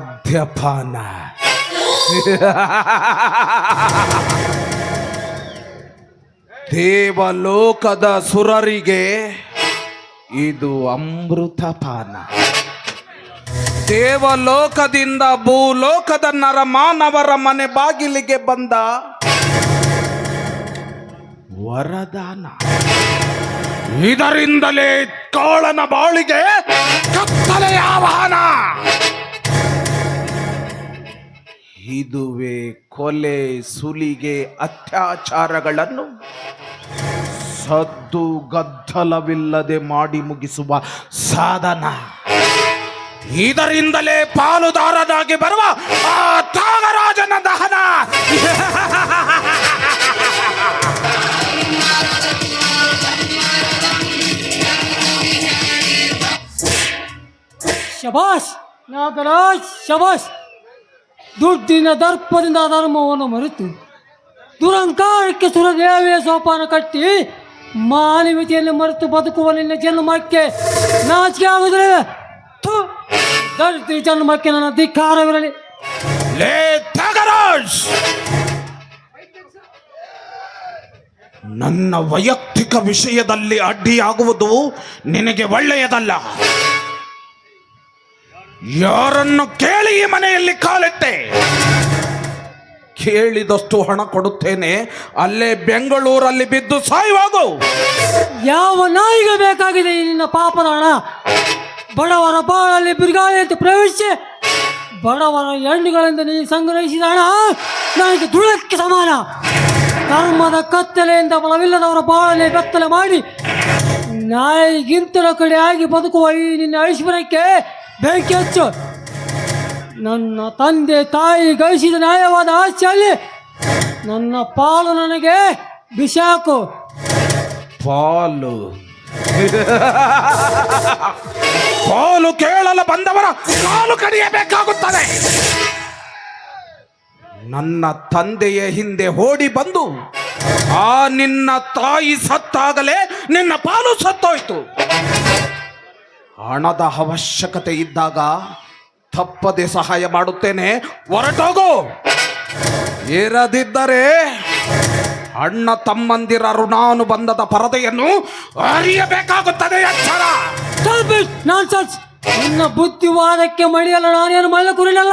ಮದ್ಯಪಾನ ದೇವಲೋಕದ ಸುರರಿಗೆ ಇದು ಅಮೃತಪಾನ. ದೇವಲೋಕದಿಂದ ಭೂಲೋಕದ ನರಮಾನವರ ಮನೆ ಬಾಗಿಲಿಗೆ ಬಂದ ವರದಾನ. ಇದರಿಂದಲೇ ಕಾಳನ ಬಾಳಿಗೆ ಕತ್ತಲೆಯ ಆಹ್ವಾನ. ಇದುವೇ ಕೊಲೆ, ಸುಲಿಗೆ, ಅತ್ಯಾಚಾರಗಳನ್ನು ಸದ್ದು ಗದ್ದಲವಿಲ್ಲದೆ ಮಾಡಿ ಮುಗಿಸುವ ಸಾಧನ. ಇದರಿಂದಲೇ ಪಾಲುದಾರನಾಗಿ ಬರುವ ಆ ತಾಗರಾಜನ ದಹನ. ಶಬಾಷ್ ನಾಗರಾಜ್ ಶಬಾಷ್ ದುಡ್ಡಿನ ದರ್ಪದಿಂದ ಧರ್ಮವನ್ನು ಮರೆತು ದುರಂಕಾರಕ್ಕೆ ಸುರದೇವಿಯ ಸೋಪಾನ ಕಟ್ಟಿ ಮಾನವೀಯತೆಯನ್ನು ಮರೆತು ಬದುಕುವ ನಿನ್ನ ಜನ್ಮಕ್ಕೆ ನಾಚಿಕೆ ಆಗುದ್ರೆ ದರಿದ್ರಿ ಜನ್ಮಕ್ಕೆ ನನ್ನ ಅಧಿಕಾರವಿರಲಿ ನನ್ನ ವೈಯಕ್ತಿಕ ವಿಷಯದಲ್ಲಿ ಅಡ್ಡಿಯಾಗುವುದು ನಿನಗೆ ಒಳ್ಳೆಯದಲ್ಲ. ಯಾರನ್ನು ಕೇಳಿ ಮನೆಯಲ್ಲಿ ಕಾಲಿಟ್ಟೆ ಕೇಳಿದಷ್ಟು ಹಣ ಕೊಡುತ್ತೇನೆ. ಅಲ್ಲೇ ಬೆಂಗಳೂರಲ್ಲಿ ಬಿದ್ದು ಸಾಯುವಾಗು. ಯಾವ ನಾಯಿಗೆ ಬೇಕಾಗಿದೆ ಈ ನಿನ್ನ ಪಾಪದ ಹಣ? ಬಡವರ ಬಾಳಲ್ಲಿ ಬಿರುಗಾಳಿ ಅಂತ ಪ್ರವೇಶಿಸಿ. ಬಡವರ ಹೆಣ್ಣುಗಳಿಂದ ನೀನು ಸಂಗ್ರಹಿಸಿದ ಹಣ ನನಗೆ ದುಳಕ್ಕೆ ಸಮಾನ. ಧರ್ಮದ ಕತ್ತಲೆಯಿಂದ ಬಲವಿಲ್ಲದವರ ಬಾಳಲ್ಲಿ ಬೆತ್ತಲೆ ಮಾಡಿ ನಾಯಿಗಿಂತಲ ಕಡೆ ಆಗಿ ಬದುಕುವ ಈ ನಿನ್ನ ಐಶ್ವರ್ಯಕ್ಕೆ ಬೆಂಕಿ ಹಚ್ಚು ನನ್ನ ತಂದೆ ತಾಯಿ ಗಳಿಸಿದ ನ್ಯಾಯವಾದ ಆಸ್ತಿಯಲ್ಲಿ ನನ್ನ ಪಾಲು ನನಗೆ ಬಿಸಾಕು. ಪಾಲು. ಪಾಲು ಕೇಳಲು ಬಂದವರ ಕಾಲು ಕಡಿಯಬೇಕಾಗುತ್ತದೆ. ನನ್ನ ತಂದೆಯ ಹಿಂದೆ ಓಡಿ ಬಂದು, ಆ ನಿನ್ನ ತಾಯಿ ಸತ್ತಾಗಲೇ ನಿನ್ನ ಪಾಲು ಸತ್ತೋಯ್ತು. ಹಣದ ಅವಶ್ಯಕತೆ ಇದ್ದಾಗ ತಪ್ಪದೆ ಸಹಾಯ ಮಾಡುತ್ತೇನೆ. ಹೊರಟೋಗು. ಇರದಿದ್ದರೆ ಅಣ್ಣ ತಮ್ಮಂದಿರ ಋಣಾನುಬಂಧದ ಪರದೆಯನ್ನು ಅರಿಯಬೇಕಾಗುತ್ತದೆ ಎಚ್ಚರ ನಿನ್ನ ಬುದ್ಧಿವಾದಕ್ಕೆ ಮಡಿಯಲ್ಲ ನಾನೇನು ಮಳೆ ಕುರಿಲಲ್ಲ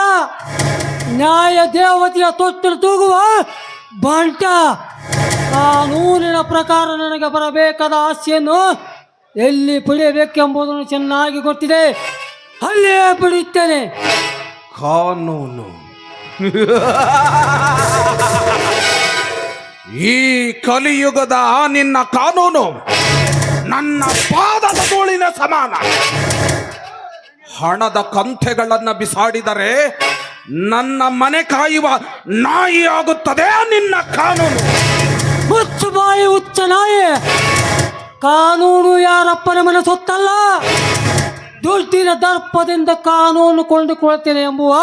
ನ್ಯಾಯ ದೇವತೆಯ ತೊಟ್ಟಲು ತೂಗುವ ಬಂಟ. ಕಾನೂನಿನ ಪ್ರಕಾರ ನನಗೆ ಬರಬೇಕಾದ ಆಸ್ತಿಯನ್ನು ಎಲ್ಲಿ ಪಡೆಯಬೇಕೆಂಬುದನ್ನು ಚೆನ್ನಾಗಿ ಗೊತ್ತಿದೆ ಅಲ್ಲೇ ಪಡೆಯುತ್ತೇನೆ ಕಾನೂನು. ಈ ಕಲಿಯುಗದ ಆ ನಿನ್ನ ಕಾನೂನು ನನ್ನ ಪಾದದ ಧೂಳಿನ ಸಮಾನ. ಹಣದ ಕಂಥೆಗಳನ್ನು ಬಿಸಾಡಿದರೆ ನನ್ನ ಮನೆ ಕಾಯುವ ನಾಯಿ ಆಗುತ್ತದೆ ನಿನ್ನ ಕಾನೂನು. ಹುಚ್ಚು ಬಾಯಿ ಹುಚ್ಚ ನಾಯಿ. ಕಾನೂನು ಯಾರಪ್ಪನ ಮನೆ ಸೊತ್ತಲ್ಲ ದುಡ್ಡಿನ ದರ್ಪದಿಂದ ಕಾನೂನು ಕೊಂಡುಕೊಳ್ತೇನೆ ಎಂಬುವ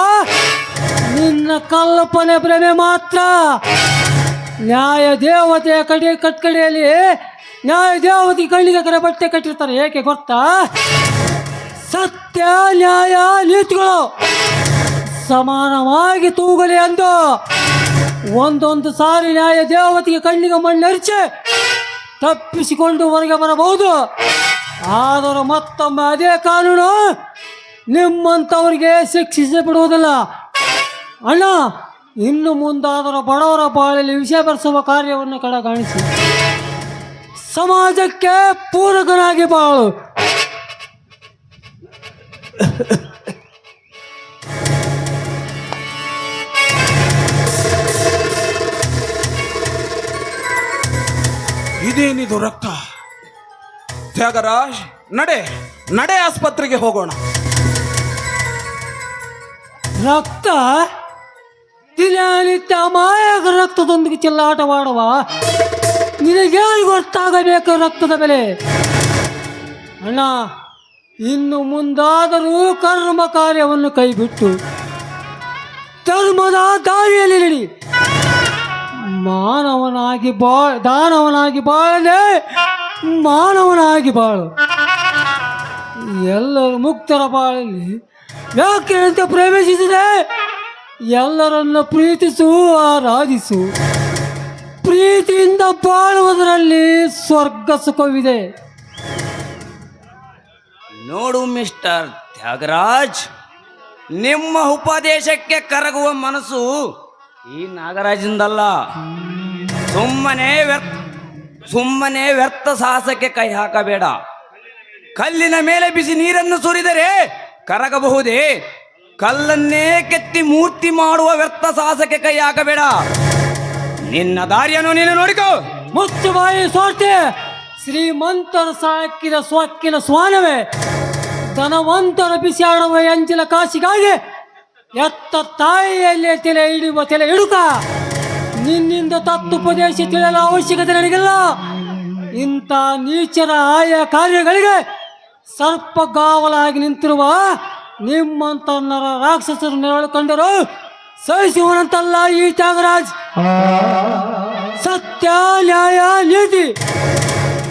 ನಿನ್ನ ಕಲ್ಪನೆ ಭ್ರಮೆ ಮಾತ್ರ. ನ್ಯಾಯ ದೇವತೆಯ ಕಡೆ ಕಟ್ಕಡೆಯಲ್ಲಿ ನ್ಯಾಯ ದೇವತೆ ಕಣ್ಣಿಗೆ ಕರೆ ಬಟ್ಟೆ ಕಟ್ಟಿರ್ತಾರೆ. ಏಕೆ ಗೊತ್ತಾ? ಸತ್ಯ, ನ್ಯಾಯ, ನೀತಿಗಳು ಸಮಾನವಾಗಿ ತೂಗಲಿ ಎಂದು ಒಂದೊಂದು ಸಾರಿ ನ್ಯಾಯ ದೇವತೆಗೆ ಕಣ್ಣಿಗೆ ಮಣ್ಣರಿಚೆ ತಪ್ಪಿಸಿಕೊಂಡು ಹೊರಗೆ ಬರಬಹುದು. ಆದರೂ ಮತ್ತೊಮ್ಮೆ ಅದೇ ಕಾನೂನು ನಿಮ್ಮಂಥವ್ರಿಗೆ ಶಿಕ್ಷಿಸಿ ಬಿಡುವುದಿಲ್ಲ ಅಣ್ಣ, ಇನ್ನು ಮುಂದಾದರೂ ಬಡವರ ಬಾಳಲ್ಲಿ ವಿಷಯ ಬರೆಸುವ ಕಾರ್ಯವನ್ನು ಕಡೆಗಾಣಿಸಿ. ಸಮಾಜಕ್ಕೆ ಪೂರಕನಾಗಿ ಬಾಳು. ಇದೇನಿದು ರಕ್ತ ತ್ಯಾಗರಾಜ್, ನಡೆ ನಡೆ ಆಸ್ಪತ್ರೆಗೆ ಹೋಗೋಣ. ರಕ್ತ? ದಿನನಿತ್ಯ ಮಾಯಾಗ ರಕ್ತದೊಂದಿಗೆ ಚೆಲ್ಲಾಟವಾಡುವ? ನಿನಗೆ ಗೊತ್ತಾಗಬೇಕು ರಕ್ತದ ಬೆಲೆ? ಅಣ್ಣ, ಇನ್ನು ಮುಂದಾದರೂ ಕರ್ಮ ಕಾರ್ಯವನ್ನು ಕೈಬಿಟ್ಟು ಧರ್ಮದ ದಾರಿಯಲ್ಲಿ ನಡಿ. ಮಾನವನಾಗಿ ಬಾಳ್ ದಾನವನಾಗಿ ಬಾಳದೆ, ಮಾನವನಾಗಿ ಬಾಳು. ಎಲ್ಲರೂ ಮುಕ್ತರ ಬಾಳಲ್ಲಿ ಯಾಕೆ ಅಂತ ಪ್ರವೇಶಿಸಿದೆ? ಎಲ್ಲರನ್ನು ಪ್ರೀತಿಸು, ಆರಾಧಿಸು. ಪ್ರೀತಿಯಿಂದ ಬಾಳುವುದರಲ್ಲಿ ಸ್ವರ್ಗ ಸುಖವಿದೆ. ನೋಡು ಮಿಸ್ಟರ್ ತ್ಯಾಗರಾಜ್, ನಿಮ್ಮ ಉಪದೇಶಕ್ಕೆ ಕರಗುವ ಮನಸ್ಸು ಈ ನಾಗರಾಜಿಂದಲ್ಲ. ಸುಮ್ಮನೆ ವ್ಯರ್ಥ ಸುಮ್ಮನೆ ವ್ಯರ್ಥ ಸಾಹಸಕ್ಕೆ ಕೈ ಹಾಕಬೇಡ. ಕಲ್ಲಿನ ಮೇಲೆ ಬಿಸಿ ನೀರನ್ನು ಸುರಿದರೆ ಕರಗಬಹುದೇ? ಕಲ್ಲನ್ನೇ ಕೆತ್ತಿ ಮೂರ್ತಿ ಮಾಡುವ ವ್ಯರ್ಥ ಸಾಹಸಕ್ಕೆ ಕೈ ಹಾಕಬೇಡ. ನಿನ್ನ ದಾರಿಯನ್ನು ನೀನು ನೋಡಿಕೋ. ಮುಚ್ಚು ಬಾಯಿ ಸೋರ್ತೆ ಶ್ರೀಮಂತರ ಸಾಕಿದ ಸ್ವಕ್ಕಿನ ಸ್ವಾನವೇ. ಧನವಂತರ ಬಿಸಿ ಆಡುವ ಅಂಚಿನ ಕಾಸಿಗಾಗಿ ಎತ್ತ ತಾಯಿಯಲ್ಲೇ ತಲೆ ಹಿಡಿಯುವ ತಲೆ ಇಡುಕ ನಿನ್ನಿಂದ ತತ್ತುಪದೇಶ ತಿಳಿಯಲು ಅವಶ್ಯಕತೆ ನನಗಿಲ್ಲ. ಇಂಥ ನೀಚರ ಆಯ ಕಾರ್ಯಗಳಿಗೆ ಸರ್ಪಗಾವಲಾಗಿ ನಿಂತಿರುವ ನಿಮ್ಮಂತ ರಾಕ್ಷಸರು ನೆರಳು ಕಂಡರು ಸಹಿಸುವನಂತಲ್ಲ ಈ ತ್ಯಾಗರಾಜ್. ಸತ್ಯ, ನ್ಯಾಯ, ನೀತಿ.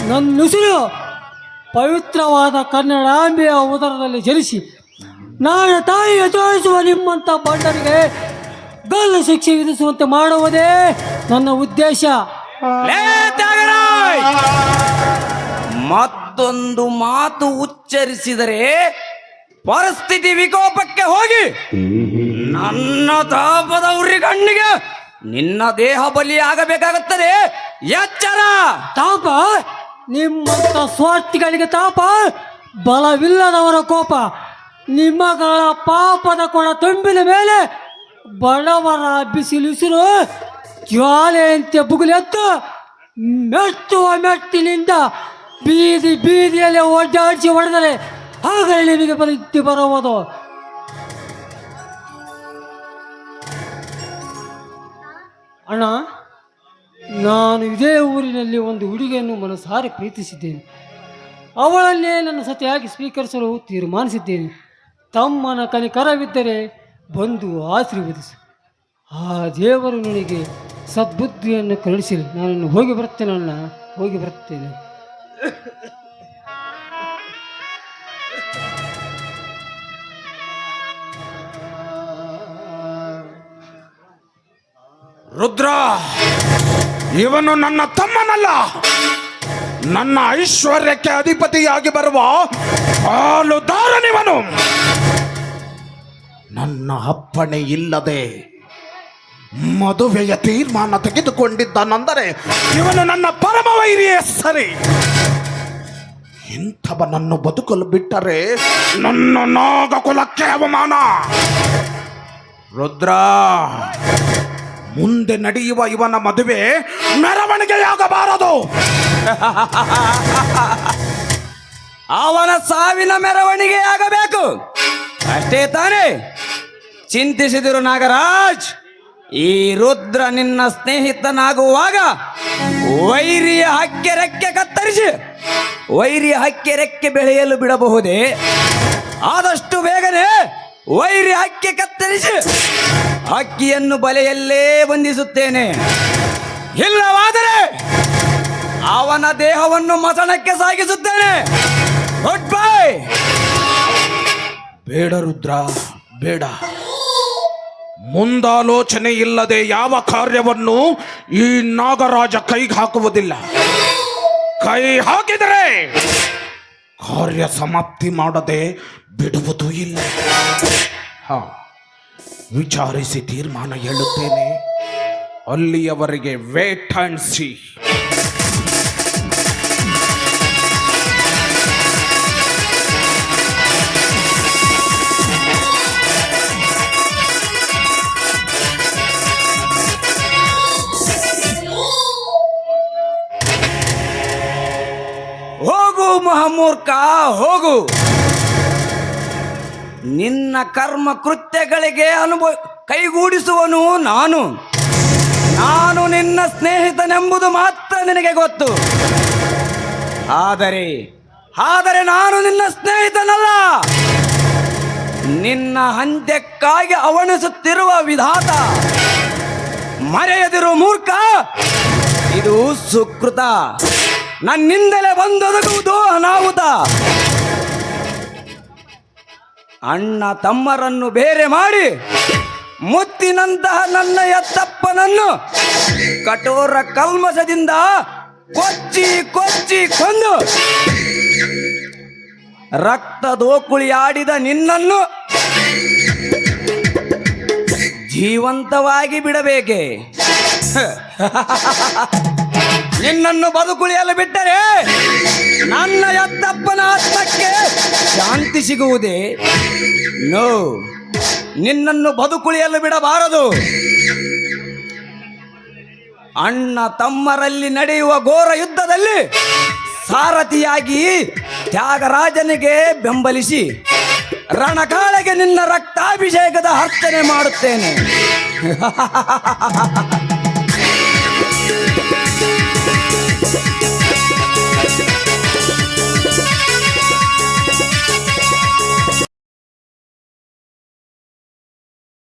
ನನ್ನ ಉಸಿರು ಪವಿತ್ರವಾದ ಕನ್ನಡಾಂಬೆಯ ಉದರದಲ್ಲಿ ಜನಿಸಿ ನಾಳೆ ತಾಯಿ ತೋರಿಸುವ ನಿಮ್ಮಂಥ ಬಂಡರಿಗೆ ಗಲ್ಲು ಶಿಕ್ಷೆ ವಿಧಿಸುವಂತೆ ಮಾಡುವುದೇ ನನ್ನ ಉದ್ದೇಶ. ಲೇ ತ್ಯಾಗರಾಜ್! ಮತ್ತೊಂದು ಮಾತು ಉಚ್ಚರಿಸಿದರೆ ಪರಿಸ್ಥಿತಿ ವಿಕೋಪಕ್ಕೆ ಹೋಗಿ. ನನ್ನ ತಾಪದ ಉರಿ ಕಣ್ಣಿಗೆ ನಿನ್ನ ದೇಹ ಬಲಿಯಾಗಬೇಕಾಗುತ್ತದೆ ಎಚ್ಚರ! ತಾಪ? ನಿಮ್ಮಂಥ ಸ್ವಾರ್ಥಿಗಳಿಗೆ ತಾಪ? ಬಲವಿಲ್ಲದವರ ಕೋಪ? ನಿಮ್ಮಗಳ ಪಾಪದ ಕೊಡ ತುಂಬಿದ ಮೇಲೆ ಬಡವರ ಬಿಸಿಲುಸಿರು. ಜ್ವಾಲೆಯಂತೆ ಬುಗುಲೆತ್ತು ಮೆಟ್ಟುವ ಮೆಟ್ಟಿನಿಂದ ಬೀದಿ ಬೀದಿಯಲ್ಲಿ ಒಡ್ಡಾಡಿಸಿ ಹೊಡೆದರೆ ಹಾಗೆ ನಿಮಗೆ ಬರೀತಿ ಬರುವುದು. ಅಣ್ಣ, ನಾನು ಇದೇ ಊರಿನಲ್ಲಿ ಒಂದು ಹುಡುಗಿಯನ್ನು ಮನಸಾರೆ ಪ್ರೀತಿಸಿದ್ದೇನೆ. ಅವಳನ್ನೇ ನನ್ನ ಸತಿಯಾಗಿ ಸ್ವೀಕರಿಸಲು ತೀರ್ಮಾನಿಸಿದ್ದೇನೆ. ತಮ್ಮನ ಕನಿಕರವಿದ್ದರೆ ಬಂದು ಆಶೀರ್ವದಿಸು. ಆ ದೇವರು ನನಗೆ ಸದ್ಬುದ್ಧಿಯನ್ನು ಕರುಣಿಸಿ ನಾನು ಹೋಗಿ ಬರ್ತೇನೆ ಅಣ್ಣ ಹೋಗಿ ಬರ್ತೇನೆ. ರುದ್ರ, ಇವನು ನನ್ನ ತಮ್ಮನಲ್ಲ. ನನ್ನ ಐಶ್ವರ್ಯಕ್ಕೆ ಅಧಿಪತಿಯಾಗಿ ಬರುವ ಹಾಲುದಾರನಿವನು ನನ್ನ ಅಪ್ಪಣೆ ಇಲ್ಲದೆ ಮದುವೆಯ ತೀರ್ಮಾನ ತೆಗೆದುಕೊಂಡಿದ್ದಾನೆಂದರೆ ಇವನು ನನ್ನ ಪರಮ ವೈರಿಯೇ ಸರಿ. ಇಂಥವನನ್ನು ಬದುಕಲು ಬಿಟ್ಟರೆ ನನ್ನ ನಾಗಕುಲಕ್ಕೆ ಅವಮಾನ. ರುದ್ರ, ಮುಂದೆ ನಡೆಯುವ ಇವನ ಮದುವೆ ಮೆರವಣಿಗೆಯಾಗಬಾರದು. ಅವನ ಸಾವಿನ ಮೆರವಣಿಗೆ ಆಗಬೇಕು. ಅಷ್ಟೇ ತಾನೇ. ಚಿಂತಿಸಿದಿರು ನಾಗರಾಜ್, ಈ ರುದ್ರ ನಿನ್ನ ಸ್ನೇಹಿತನಾಗುವಾಗ ವೈರಿಯ ಹಕ್ಕೆ ರೆಕ್ಕೆ ಕತ್ತರಿಸಿ, ವೈರಿಯ ಹಕ್ಕೆ ರೆಕ್ಕೆ ಬೆಳೆಯಲು ಬಿಡಬಹುದೇ? ಆದಷ್ಟು ಬೇಗನೆ ವೈರಿ ಹಕ್ಕೆ ಕತ್ತರಿಸಿ, ಹಕ್ಕಿಯನ್ನು ಬಲೆಯಲ್ಲೇ ಬಂಧಿಸುತ್ತೇನೆ. ಇಲ್ಲವಾದರೆ ಅವನ ದೇಹವನ್ನು ಮಸಣಕ್ಕೆ ಸಾಗಿಸುತ್ತೇನೆ. ಗುಡ್ ಬೈ ಬೇಡ ರುದ್ರ, ಬೇಡ. ಮುಂದಾಲೋಚನೆ ಇಲ್ಲದೆ ಯಾವ ಕಾರ್ಯವನ್ನು ಈ ನಾಗರಾಜ ಕೈಗೆ ಹಾಕುವುದಿಲ್ಲ. ಕೈ ಹಾಕಿದರೆ ಕಾರ್ಯ ಸಮಾಪ್ತಿ ಮಾಡದೆ ಬಿಡುವುದು ಇಲ್ಲ. ಹಾ, ವಿಚಾರಿಸಿ ತೀರ್ಮಾನ ಹೇಳುತ್ತೇನೆ. ಅಲ್ಲಿಯವರೆಗೆ ವೇಟ್ ಅಂಡ್ ಸಿ ಮಹಾಮೂರ್ಖ ಹೋಗು. ನಿನ್ನ ಕರ್ಮ ಕೃತ್ಯಗಳಿಗೆ ಅನುಭವ ಕೈಗೂಡಿಸುವನು ನಾನು. ನಾನು ನಿನ್ನ ಸ್ನೇಹಿತನೆಂಬುದು ಮಾತ್ರ ನಿನಗೆ ಗೊತ್ತು. ಆದರೆ ಆದರೆ ನಾನು ನಿನ್ನ ಸ್ನೇಹಿತನಲ್ಲ. ನಿನ್ನ ಅಂತ್ಯಕ್ಕಾಗಿ ಅವಣಿಸುತ್ತಿರುವ ವಿಧಾತ ಮರೆಯದಿರು ಮೂರ್ಖ. ಇದು ಸುಕೃತ. ನನ್ನಿಂದಲೇ ಬಂದೊದಗುವುದು ಅನಾಹುತ. ಅಣ್ಣ ತಮ್ಮರನ್ನು ಬೇರೆ ಮಾಡಿ ಮುತ್ತಿನಂತಹ ನನ್ನ ಎತ್ತಪ್ಪನನ್ನು ಕಠೋರ ಕಲ್ಮಸದಿಂದ ಕೊಚ್ಚಿ ಕೊಚ್ಚಿ ಕೊಂದು ರಕ್ತ ದೋಕುಳಿ ಆಡಿದ ನಿನ್ನನ್ನು ಜೀವಂತವಾಗಿ ಬಿಡಬೇಕೆ. ನಿನ್ನನ್ನು ಬದುಕುಳಿಯಲು ಬಿಟ್ಟರೆ ನನ್ನ ಎತ್ತಪ್ಪನ ಆತ್ಮಕ್ಕೆ ಶಾಂತಿ ಸಿಗುವುದೇ? ನೋ. ನಿನ್ನನ್ನು ಬದುಕುಳಿಯಲು ಬಿಡಬಾರದು. ಅಣ್ಣ ತಮ್ಮರಲ್ಲಿ ನಡೆಯುವ ಘೋರ ಯುದ್ಧದಲ್ಲಿ ಸಾರಥಿಯಾಗಿ ತ್ಯಾಗರಾಜನಿಗೆ ಬೆಂಬಲಿಸಿ ರಣಕಾಳೆಗೆ ನಿನ್ನ ರಕ್ತಾಭಿಷೇಕದ ಅರ್ಚನೆ ಮಾಡುತ್ತೇನೆ.